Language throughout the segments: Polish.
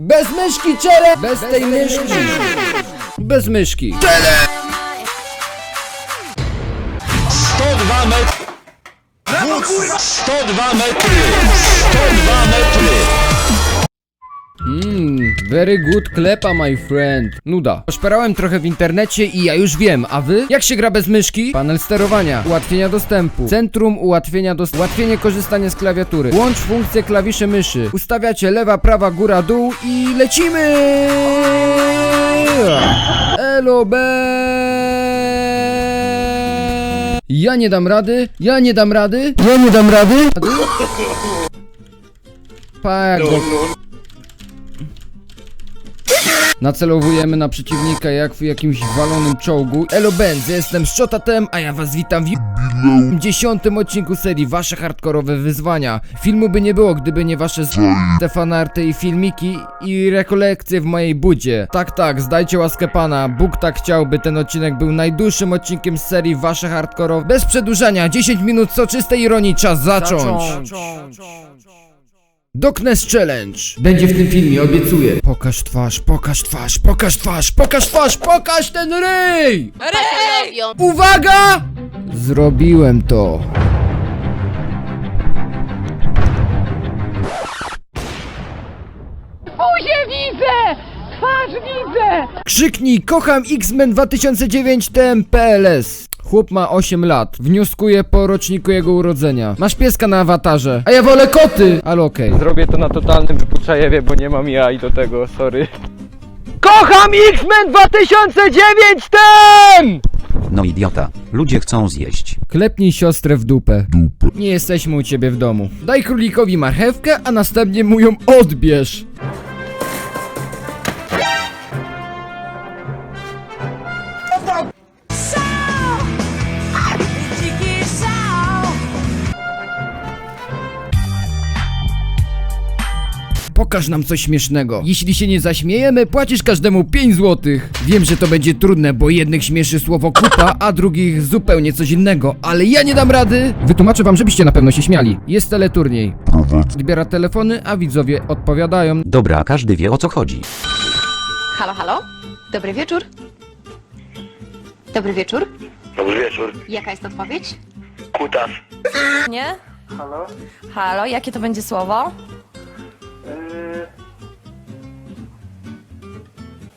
Bez myszki, czele! Bez tej myszki! Bez myszki! 102 metry! 102 metry! 102 metry! Mmm, very good klepa, my friend. Nuda. Poszperałem trochę w internecie i ja już wiem, a wy? Jak się gra bez myszki? Panel sterowania, ułatwienia dostępu, centrum ułatwienia dostępu, ułatwienie korzystania z klawiatury, łącz funkcje klawiszy myszy, ustawiacie lewa, prawa, góra, dół i lecimy! Elo, be! Ja nie dam rady, ja nie dam rady, ja nie dam rady. Pa, jak go Nacelowujemy na przeciwnika jak w jakimś walonym czołgu. Elo Benz, jestem Szczotatem, a ja was witam w dziesiątym odcinku serii Wasze hardkorowe wyzwania. Filmu by nie było, gdyby nie wasze z... te fanarty i filmiki i rekolekcje w mojej budzie. Tak, tak, zdajcie łaskę pana. Bóg tak chciał, by ten odcinek był najdłuższym odcinkiem z serii Wasze hardkorowe. Bez przedłużania, 10 minut soczystej ironii, czas zacząć. Doknes Challenge będzie w tym filmie, obiecuję. Pokaż twarz, pokaż twarz, pokaż twarz, pokaż twarz, pokaż ten ryj! Uwaga! Zrobiłem to. Buzię widzę! Twarz widzę! Krzyknij, kocham X-Men 2009 TMPLS. Chłop ma 8 lat. Wnioskuję po roczniku jego urodzenia. Masz pieska na awatarze. A ja wolę koty! Ale okej. Zrobię to na totalnym wypuczajewie, bo nie mam jaj do tego, sorry. Kocham X-Men 2009 ten! No idiota, ludzie chcą zjeść. Klepnij siostrę w dupę. Nie jesteśmy u ciebie w domu. Daj królikowi marchewkę, a następnie mu ją odbierz. Pokaż nam coś śmiesznego. Jeśli się nie zaśmiejemy, płacisz każdemu 5 złotych. Wiem, że to będzie trudne, bo jednych śmieszy słowo kupa, a drugich zupełnie coś innego, ale ja nie dam rady. Wytłumaczę wam, żebyście na pewno się śmiali. Jest teleturniej. Odbiera telefony, a widzowie odpowiadają. Dobra, każdy wie o co chodzi. Halo, halo? Dobry wieczór. Dobry wieczór. Dobry wieczór. Jaka jest odpowiedź? Kutas. Nie? Halo? Halo, jakie to będzie słowo?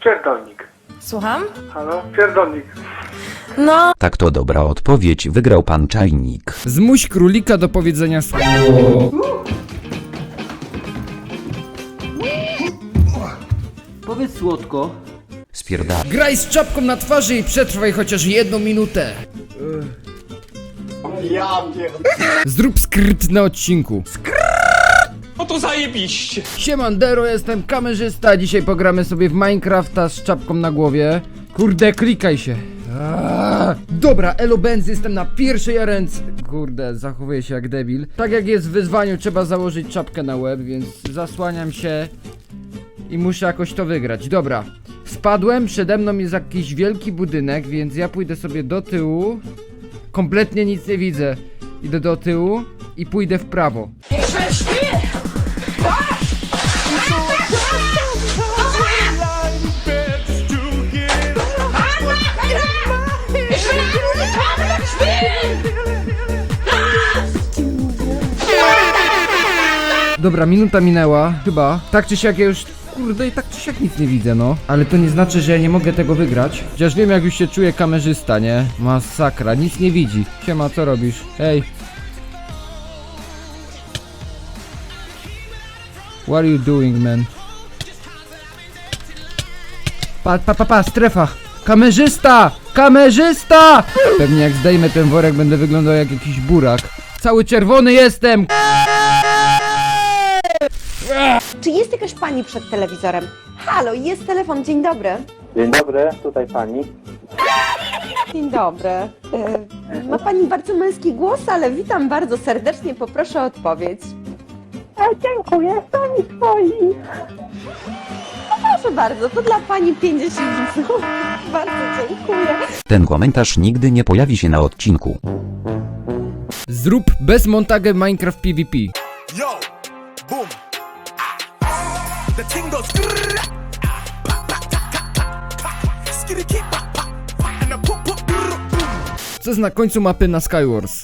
Pierdolnik. Słucham? Halo? Pierdolnik. No, Tak to dobra odpowiedź, wygrał pan czajnik. Zmuś królika do powiedzenia słowa. Powiedz słodko. Spierda... Graj z czapką na twarzy i przetrwaj chociaż jedną minutę. Zrób skryt na odcinku. No to zajebiście! Siemandero, jestem kamerzysta. Dzisiaj pogramy sobie w Minecrafta z czapką na głowie. Kurde, klikaj się. Aaaa. Dobra, Elo Benz, jestem na pierwszej arence. Kurde, zachowuję się jak debil. Tak jak jest w wyzwaniu, trzeba założyć czapkę na łeb, więc zasłaniam się i muszę jakoś to wygrać. Dobra, spadłem, przede mną jest jakiś wielki budynek, więc ja pójdę sobie do tyłu. Kompletnie nic nie widzę. Idę do tyłu i pójdę w prawo. Dobra, minuta minęła, chyba. Tak czy siak ja już. Kurde, i tak czy siak nic nie widzę, no. Ale to nie znaczy, że ja nie mogę tego wygrać. Chociaż wiem, jak już się czuje kamerzysta, nie? Masakra, nic nie widzi. Siema, co robisz? Hej. What are you doing, man? Pa, pa, pa, pa, strefa! Kamerzysta! Kamerzysta! Pewnie jak zdejmę ten worek, będę wyglądał jak jakiś burak. Cały czerwony jestem! Czy jest jakaś pani przed telewizorem? Halo, jest telefon, dzień dobry. Dzień dobry, tutaj pani. Dzień dobry. E, ma pani bardzo męski głos, ale witam bardzo serdecznie, poproszę o odpowiedź. A, dziękuję, to mi twoi. Proszę bardzo, to dla pani 50 zł. Bardzo dziękuję. Ten komentarz nigdy nie pojawi się na odcinku. Zrób bez montagę Minecraft PvP. Yo! Boom! Co jest na końcu mapy na Skywars?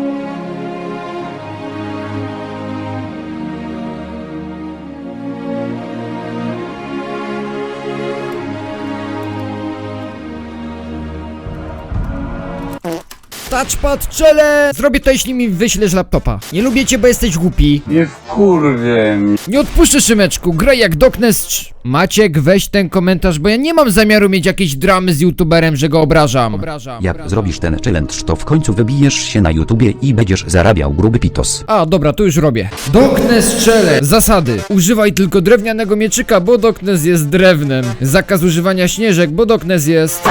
Touchpad challenge! Zrobię to jeśli mi wyślesz laptopa. Nie lubię cię, bo jesteś głupi. Nie wkurwie Nie odpuszczę Szymeczku, graj jak Doknes. Maciek, weź ten komentarz, bo ja nie mam zamiaru mieć jakiejś dramy z youtuberem, że go obrażam. Obrażam. Jak zrobisz ten challenge, to w końcu wybijesz się na YouTubie i będziesz zarabiał gruby pitos. A, dobra, to już robię. Doknes Challenge. Zasady. Używaj tylko drewnianego mieczyka, bo Doknes jest drewnem. Zakaz używania śnieżek, bo Doknes jest...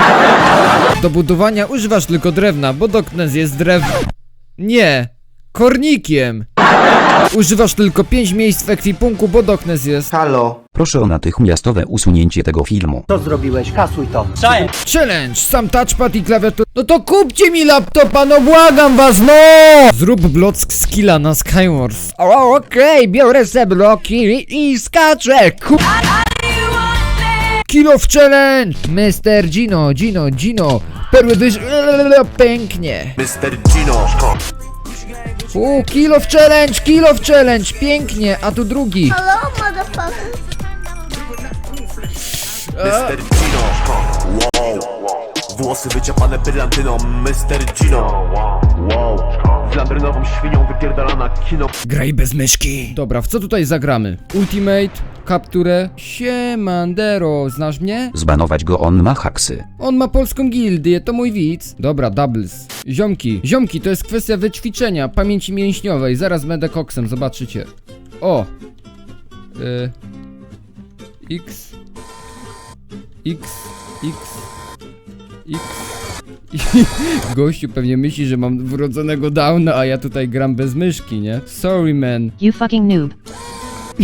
Do budowania używasz tylko drewna, bo Doknes jest drew... Nie. Kornikiem. Używasz tylko 5 miejsc w ekwipunku, bo Doknes jest... Halo, Proszę o natychmiastowe usunięcie tego filmu. co zrobiłeś? Kasuj to. Challenge, sam touchpad i klawiatur. No to kupcie mi laptopa, no błagam was, no! Zrób block skilla na Skywars. O, okej, biorę se bloki i, i skaczę. Ku... Kill of challenge! Mr. Gino, Gino, Gino. Perły wyż... Pięknie. Mr. Gino U, kill of challenge, kill of challenge. Pięknie, a tu drugi. Mr. Gino Wow Włosy wyciapane brylantyną Mr. Gino Wow Z landrynową świnią wypierdalana kino Graj bez myszki. Dobra, w co tutaj zagramy? Ultimate, kapturę. Siemandero, znasz mnie? Zbanować go, on ma haksy. On ma polską gildię, to mój widz. Dobra, doubles. Ziomki, ziomki, to jest kwestia wyćwiczenia pamięci mięśniowej. Zaraz będę koksem, zobaczycie. O! Y... X... X... X... X... Gościu pewnie myśli, że mam wrodzonego downa, a ja tutaj gram bez myszki, nie? Sorry, man. You fucking noob.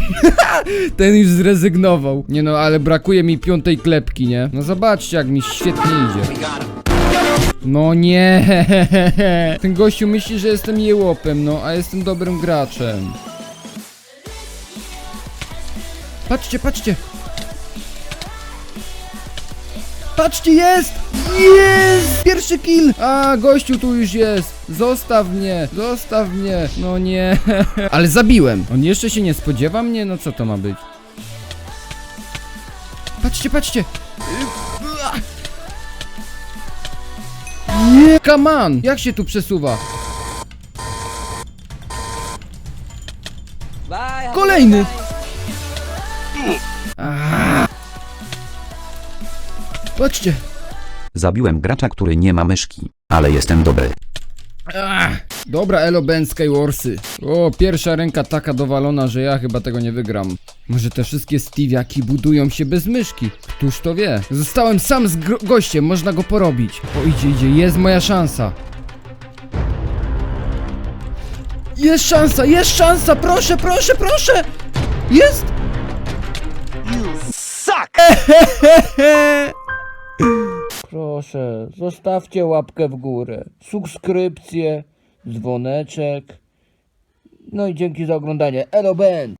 Ten już zrezygnował. Nie no, ale brakuje mi piątej klepki, nie? No zobaczcie, jak mi świetnie idzie. No nie. Ten gościu myśli, że jestem jełopem, no, a jestem dobrym graczem. Patrzcie, patrzcie. Patrzcie, jest! Jest! Pierwszy kill! A, gościu tu już jest! Zostaw mnie! Zostaw mnie! No nie! Ale zabiłem! On jeszcze się nie spodziewa mnie? No co to ma być? Patrzcie, patrzcie! Nie! Come on! Jak się tu przesuwa? Kolejny! Ah. Patrzcie! Zabiłem gracza, który nie ma myszki. Ale jestem dobry. Ach, dobra, Elo Ben Skywarsy. O, pierwsza ręka taka dowalona, że ja chyba tego nie wygram. Może te wszystkie Steviaki budują się bez myszki? Któż to wie? Zostałem sam z gościem, można go porobić. O, idzie, idzie, jest moja szansa. Jest szansa, jest szansa, proszę, proszę, proszę! Jest! Proszę, zostawcie łapkę w górę, subskrypcję, dzwoneczek. No i dzięki za oglądanie. Elo Ben!